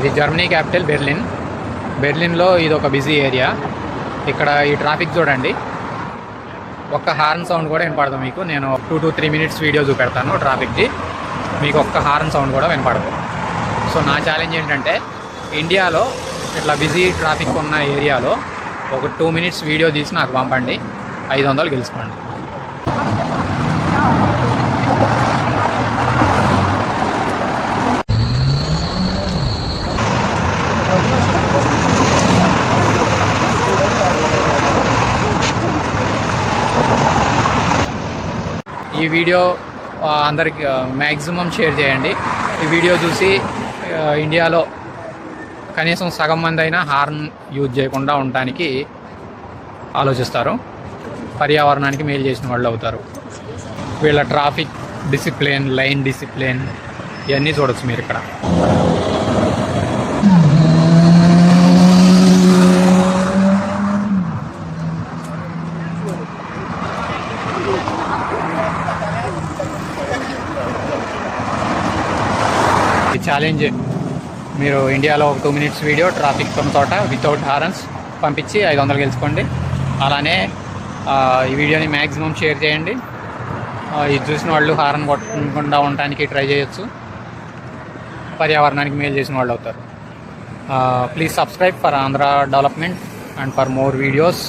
ఇది Germany capital Berlin. బెర్లిన్లో ఇది ఒక బిజీ ఏరియా. ఇక్కడ ఈ ట్రాఫిక్ చూడండి. ఒక్క హార్న్ సౌండ్ కూడా వినపడదు మీకు. నేను two to three minutes video చూపెడతాను ట్రాఫిక్ది మీకు ఒక్క హార్న్ సౌండ్ కూడా వినపడదు. సో నా ఛాలెంజ్ ఏంటంటే ఇండియాలో ఇట్లా బిజీ ట్రాఫిక్ ఉన్న ఏరియాలో ఒక టూ మినిట్స్ వీడియో తీసి నాకు పంపండి. ఐదు వందలు గెలుచుకోండి. ఈ వీడియో అందరికి మ్యాక్సిమం షేర్ చేయండి. ఈ వీడియో చూసి ఇండియాలో కనీసం సగం మంది అయినా హార్న్ యూజ్ చేయకుండా ఉండటానికి ఆలోచిస్తారు. పర్యావరణానికి మేలు చేసిన వాళ్ళు అవుతారు. వీళ్ళ ట్రాఫిక్ డిసిప్లిన్ లైన్ డిసిప్లిన్ ఇవన్నీ చూడొచ్చు మీరు ఇక్కడ. ఛాలెంజ్ మీరు ఇండియాలో ఒక టూ మినిట్స్ వీడియో ట్రాఫిక్ ఉన్న చోట వితౌట్ హారన్స్ పంపించి ఐదు వందలు గెలుచుకోండి. అలానే ఈ వీడియోని మ్యాక్సిమం షేర్ చేయండి. ఇది చూసిన వాళ్ళు హారన్ కొట్టకుండా ఉండటానికి ట్రై చేయొచ్చు. పర్యావరణానికి మేలు చేసిన వాళ్ళు అవుతారు. Please subscribe for Andhra development and for more videos